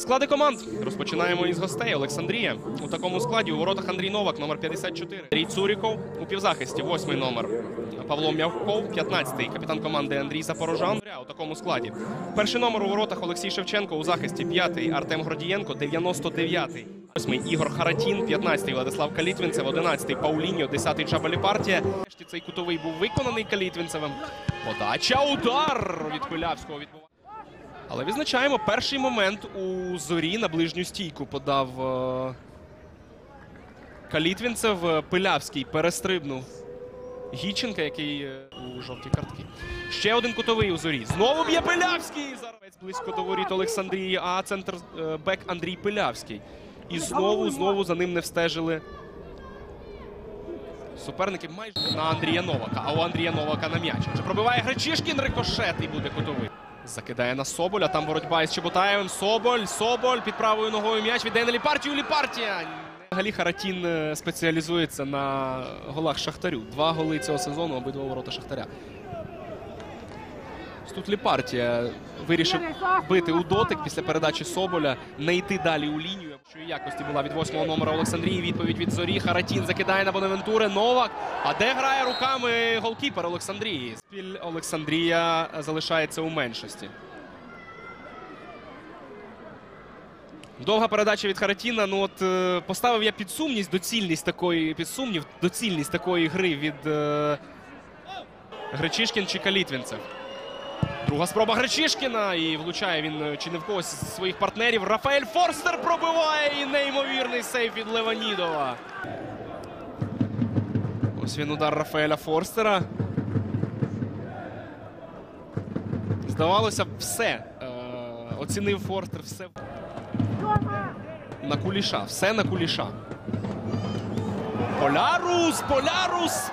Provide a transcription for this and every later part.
Склади команд розпочинаємо із гостей. Олександрія у такому складі у воротах Андрій Новак, номер 54. Андрій Цуріков у півзахисті, восьмий номер. Павло М'явков, 15-й. Капітан команди Андрій Запорожан. У такому складі. Перший номер у воротах Олексій Шевченко у захисті, п'ятий Артем Гордієнко, 99-й. Восьмий Ігор Харатін, 15-й Владислав Калітвінцев, 11-й Пауліньо, 10-й Джабалі Партія. Цей кутовий був виконаний Калітвінцевим. Подача, удар від Пилявського. Але відзначаємо перший момент у зорі на ближню стійку подав е, Калітвінцев. Пилявський перестрибнув Гіченка, який е, у жовтій картки. Ще один кутовий у зорі. Знову б'є Пилявський. Зараз близько до воріт Олександрії, а центр е, бек Андрій Пилявський. І знову, знову за ним не встежили. Суперники майже на Андрія Новака. А у Андрія Новака на м'яч. Пробиває Гречишкін, рикошет і буде кутовий. Закидає на Соболя. Там боротьба із Чеботаєвим. Соболь, Соболь під правою ногою м'яч віддає на Ліпартію. Ліпартія. Взагалі Харатін е, спеціалізується на голах Шахтарю. Два голи цього сезону, обидва ворота Шахтаря. Тут Ліпартія вирішив бити у дотик після передачі Соболя, не йти далі у лінію. Що якості була від восьмого номера Олександрії. Відповідь від Зорі. Харатін закидає на Бонавентури. Новак. А де грає руками голкіпер Олександрії? Спіль Олександрія залишається у меншості. Довга передача від Харатіна. Ну от е, поставив я під сумність доцільність такої під сумнів, доцільність такої гри від е, Гречишкін чи Калітвінцев. Друга спроба Гречишкіна. І влучає він е, чи не в когось з своїх партнерів. Рафаель Форстер пробиває і неймовірний сейф від Леванідова. Ось він удар Рафаеля Форстера. Здавалося, все. Е, оцінив Форстер все. На куліша. Все на куліша. Полярус! Полярус!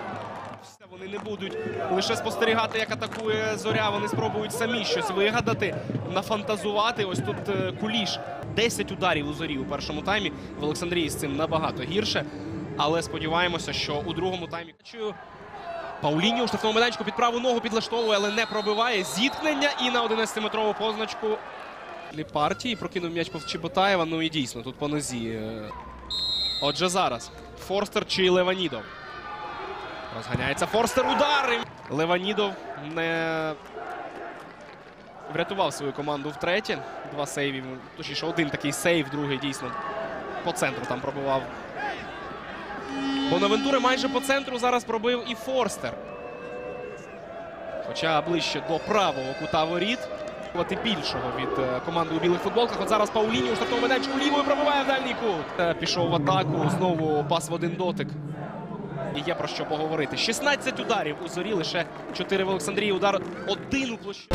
Вони не будуть лише спостерігати, як атакує зоря. Вони спробують самі щось вигадати, нафантазувати. Ось тут е, куліш. 10 ударів у зорі у першому таймі. В Олександрії з цим набагато гірше. Але сподіваємося, що у другому таймі. Пауліньо у штрафному майданчику під праву ногу підлаштовує, але не пробиває. Зіткнення і на 11-метрову позначку для партії прокинув м'яч повз Чеботаєва. Ну і дійсно тут по нозі. е. Отже, зараз Форстер чи Леванідов. Розганяється Форстер. Удар! Леванідов не врятував свою команду втретє. Два сейві. Точніше, один такий сейв, другий дійсно по центру там пробивав. Бонавентури майже по центру зараз пробив і Форстер. Хоча ближче до правого кута воріт. Більшого від е, команди у білих футболках. От зараз Пауліні у штрафному майданчику лівою пробиває в дальній кут. Е, Пішов в атаку. Знову пас в один дотик. І є про що поговорити. 16 ударів у зорі, лише 4 в Олександрії. Удар один у площі.